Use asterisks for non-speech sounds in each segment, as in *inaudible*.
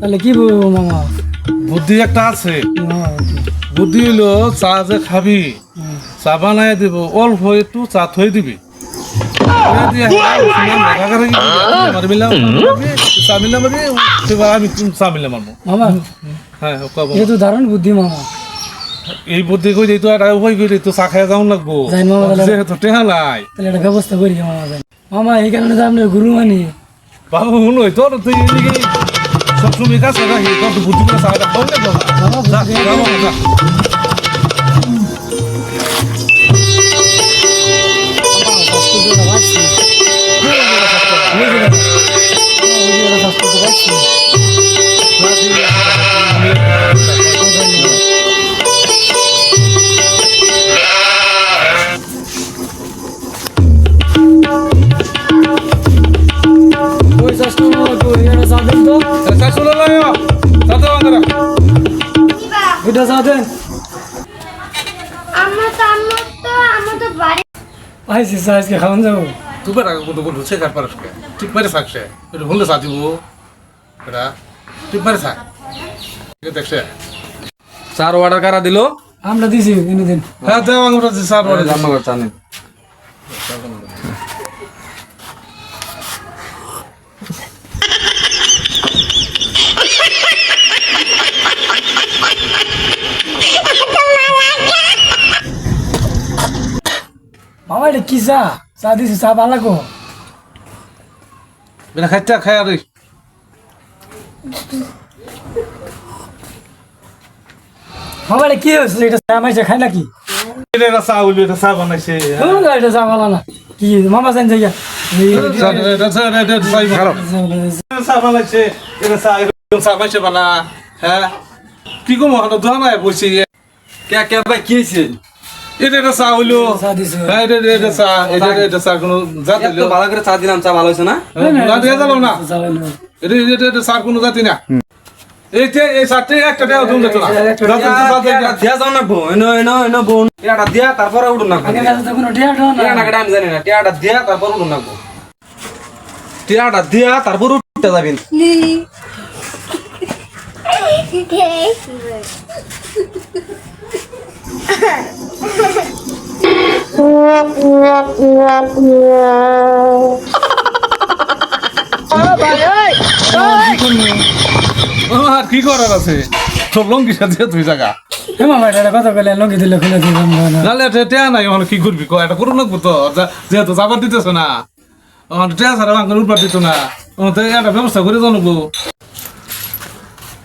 তাহলে কি বলব মামা? বুদ্ধি একটা আছে। বুদ্ধি হইল চা যে খাবি চা বানাই দিব অল্প একটু চা থই দিবি। মিলাম আমি চা মিলাম মারবো। মামা হ্যাঁ দারুণ বুদ্ধি মামা। এই বুদ্ধি কই দিই তো এটা উপায় কই দিই তো চা খাই যাও লাগবো। যেহেতু টেহা নাই। তাহলে একটা ব্যবস্থা করি মামা যাই। মামা এই কারণে তো আপনার গুরু মানি। বাবু হই তোর তুই এদিকে সবসময় কাছে রাখি তোর বুদ্ধি করে। চাটা ফোন লাগবো বাড়ি আজকে খাওয়ান যাব তুই বেটা কত বলছো সে কার পারস ঠিক মারে থাকছে এটা ভুলে চা দিব বেটা ঠিক মারে থাক দেখছে চার অর্ডার কারা দিল আমরা দিছি দিন হ্যাঁ দেও আমরা চার অর্ডার জানেন মামা এটা কি চা? চা দিছি চা ভালো লাগো বেটা খাইতে খাই আর মামা এটা কি হয়েছে? এটা চা মাইছে খাই নাকি? এটা চা উঠবে এটা চা বানাইছে। এটা চা ভালো না। কি মামা জান যাইয়া বানা কি কম দোয়া নাই বসি কে কে ভাই কি হয়েছে এটা এটা চা হইল। চা হ্যাঁ এটা এটা চা। এটা এটা চা কোনো জাত এত ভালো করে চা দিলাম চা ভালো হয়েছে না? না দিয়ে না। এটা এটা এটা চা কোনো জাতি না। এই যে এই একটা তুমি না। একটা। দিয়া যাও না বো এনো দিয়া তারপরে উঠুন না আমি জানি না। টিয়াটা দিয়া তারপর উঠুন না টিয়াটা দিয়া তারপর উঠতে যাবেন। *laughs* আর কি করার আছে? সব লঙ্গি সাথে তুই জায়গা কি করবি এটা করুন তো যা- যেহেতু যাবার দিতেছে না। আমার দিত না। তো একটা ব্যবস্থা করে জানব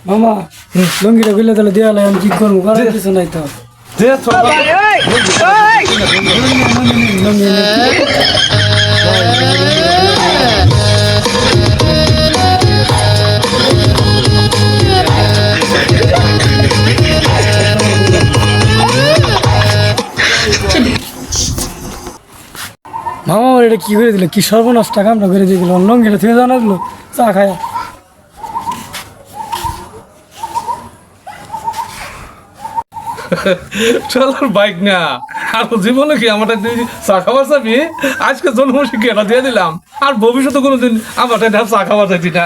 মামা লঙ্গিটা খুলে দিলে দিয়া আমি কি করব? কিছু নাই তো। মামা এটা কি করে দিল? কি সর্বনাশ, টাকা আমরা করে দিয়ে গেল লঙ্গিটা থেকে জানা দিল চা খায়। চলার বাইক না। আর জীবনে কি আমার চা খাবার চাবি? আজকে জন্ম শিক্ষা দিয়ে দিলাম? আর ভবিষ্যতে কোনোদিন আমার চা খাবার চাইছি না।